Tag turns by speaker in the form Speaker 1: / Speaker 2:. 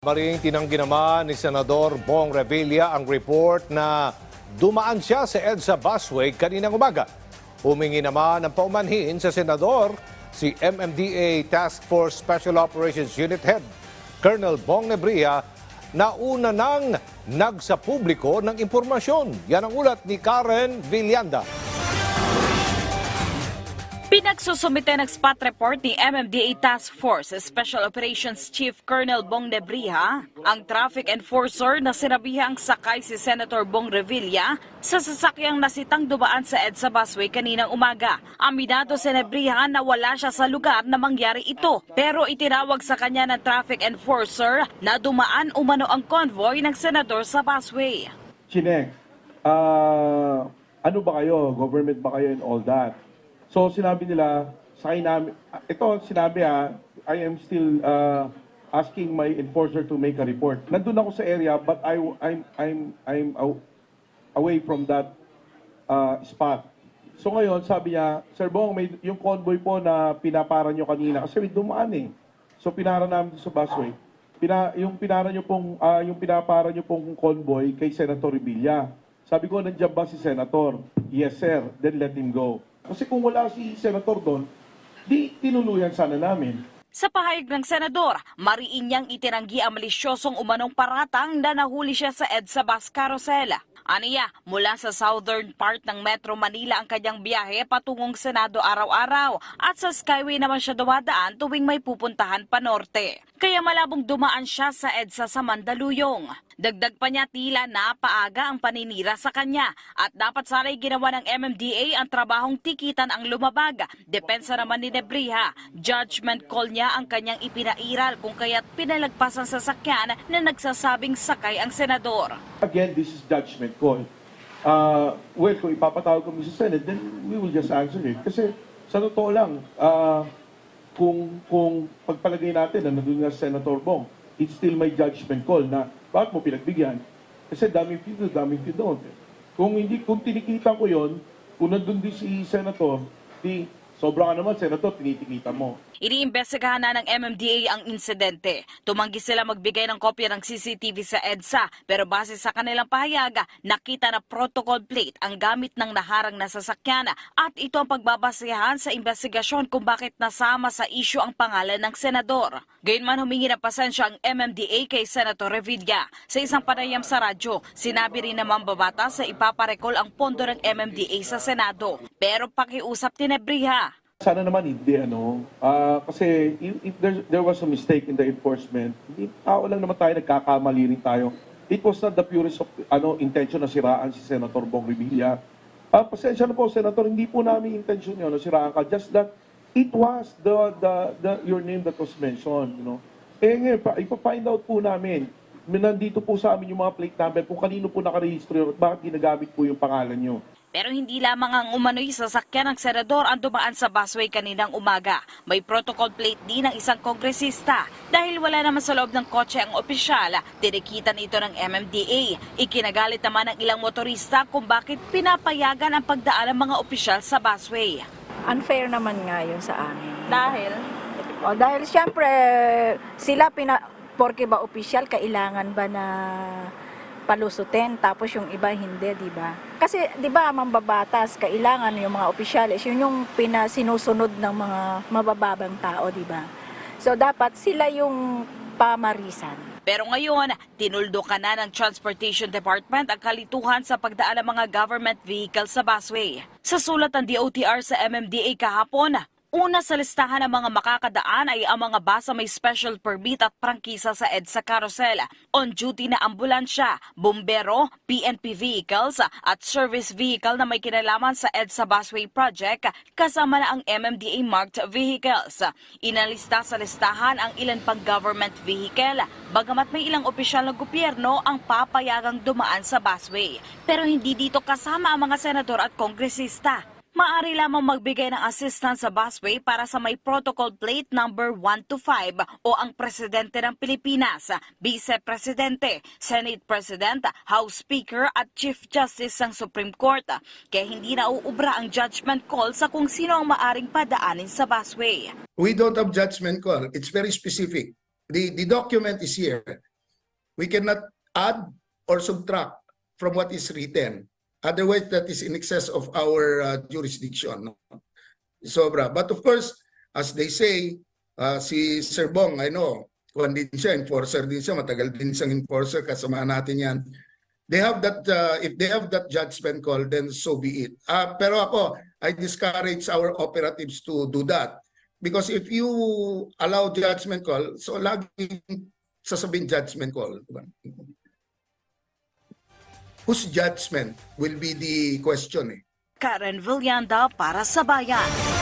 Speaker 1: Maring tinanggi naman ni Senador Bong Revilla ang report na dumaan siya sa EDSA busway kaninang umaga. Humingi naman ng paumanhin sa Senador si MMDA Task Force Special Operations Unit Head Colonel Bong Nebria na una nang nagsa publiko ng impormasyon. Yan ang ulat ni Karen Villanda.
Speaker 2: Pinagsusumite ng spot report ni MMDA Task Force Special Operations Chief Colonel Bong Debriha ang traffic enforcer na sinabihang sakay si Senator Bong Revilla sa sasakyang nasitang dumaan sa EDSA busway kaninang umaga. Aminado si Debriha na wala siya sa lugar na mangyari ito pero itinawag sa kanya ng traffic enforcer na dumaan umano ang convoy ng senador sa busway.
Speaker 3: Chinek, ah, ano ba kayo? Government ba kayo and all that? So sinabi nila, sa namin, ah, ito sinabi ha, I am still ah, asking my enforcer to make a report. Nandun ako sa area but I, I'm, I'm, I'm aw- away from that ah, spot. So ngayon, sabi niya, Sir Bong, may, yung convoy po na pinapara nyo kanina, kasi may dumaan eh. So pinara namin sa busway. Pina, yung pinara nyo pong, ah, yung pinapara nyo pong convoy kay Senator Revilla. Sabi ko, nandiyan ba si Senator? Yes, sir. Then let him go. Kasi kung wala si Senator doon, di tinuluyan sana namin.
Speaker 2: Sa pahayag ng senador, mariin niyang itinanggi ang malisyosong umanong paratang na nahuli siya sa EDSA bus carousel. Aniya, mula sa southern part ng Metro Manila ang kanyang biyahe patungong Senado araw-araw at sa Skyway naman siya dumadaan tuwing may pupuntahan pa norte. Kaya malabong dumaan siya sa EDSA sa Mandaluyong. Dagdag pa niya tila napaaga ang paninira sa kanya at dapat sana'y ginawa ng MMDA ang trabahong tikitan ang lumabag. Depensa naman ni Nebriha, judgment call niya ang kanyang ipinairal kung kaya't pinalagpas ang sasakyan na nagsasabing sakay ang senador.
Speaker 3: Again, this is judgment call. Uh, well, kung ipapatawag kami sa Senate, then we will just answer it. Kasi sa totoo lang, ah, kung, kung pagpalagay natin na nandun nga Senator Bong, it's still my judgment call na bakit mo pinagbigyan? Kasi daming few do, daming few don't. Kung hindi, kung tinikita ko yon, kung nandun din si Senator, di sobra ka naman, Senator, tinitikita mo.
Speaker 2: Iniimbestigahan na ng MMDA ang insidente. Tumanggi sila magbigay ng kopya ng CCTV sa EDSA pero base sa kanilang pahayaga, nakita na protocol plate ang gamit ng naharang na sasakyan at ito ang pagbabasehan sa investigasyon kung bakit nasama sa isyu ang pangalan ng senador. Gayunman humingi ng pasensya ang MMDA kay Senator Revilla. Sa isang panayam sa radyo, sinabi rin naman babata sa ipaparekol ang pondo ng MMDA sa Senado. Pero pakiusap ni Nebriha.
Speaker 3: Sana naman hindi, ano. Ah, kasi if, there, there was a mistake in the enforcement, hindi, tao lang naman tayo, nagkakamali rin tayo. It was not the purest of ano, intention na siraan si Senator Bong Revilla. Ah, pasensya na po, Senator, hindi po namin intention yun, na siraan ka. Just that it was the, the, the, your name that was mentioned, you know. Eh ngayon, pa, out po namin, nandito po sa amin yung mga plate number kung kanino po nakarehistro at bakit ginagamit po yung pangalan nyo.
Speaker 2: Pero hindi lamang ang umano'y sasakyan ng senador ang dumaan sa busway kaninang umaga. May protocol plate din ng isang kongresista. Dahil wala naman sa loob ng kotse ang opisyal, tinikitan ito ng MMDA. Ikinagalit naman ng ilang motorista kung bakit pinapayagan ang pagdaan ng mga opisyal sa busway.
Speaker 4: unfair naman nga yun sa amin.
Speaker 2: Dahil?
Speaker 4: O, dahil siyempre, sila, pina, porke ba opisyal, kailangan ba na palusutin, tapos yung iba hindi, di ba? Kasi, di ba, mambabatas, kailangan yung mga opisyalis, yun yung pinasinusunod ng mga mabababang tao, di ba? So, dapat sila yung pamarisan.
Speaker 2: Pero ngayon, tinuldo ka na ng Transportation Department ang kalituhan sa pagdaan ng mga government vehicles sa busway. Sa sulat ng DOTR sa MMDA kahapon, una sa listahan ng mga makakadaan ay ang mga basa may special permit at prangkisa sa EDSA Carousel, on-duty na ambulansya, bumbero, PNP vehicles at service vehicle na may kinalaman sa EDSA Busway Project kasama na ang MMDA marked vehicles. Inalista sa listahan ang ilan pang government vehicle, bagamat may ilang opisyal ng gobyerno ang papayagang dumaan sa busway. Pero hindi dito kasama ang mga senador at kongresista. Maari lamang magbigay ng assistance sa busway para sa may protocol plate number 1 to 5 o ang presidente ng Pilipinas, vice presidente, Senate President, House Speaker at Chief Justice ng Supreme Court. Kaya hindi na uubra ang judgment call sa kung sino ang maaring padaanin sa busway.
Speaker 5: We don't have judgment call. It's very specific. The, the document is here. We cannot add or subtract from what is written. Otherwise, that is in excess of our uh, jurisdiction. Sobra. But of course, as they say, uh, si Sir Bong, I know, kung din siya, enforcer din siya, matagal din siyang enforcer, kasama natin yan. They have that, uh, if they have that judgment call, then so be it. Ah, pero ako, I discourage our operatives to do that. Because if you allow judgment call, so laging sasabihin judgment call. diba? Whose judgment will be the question eh?
Speaker 2: Karen Villanda para sa Bayan.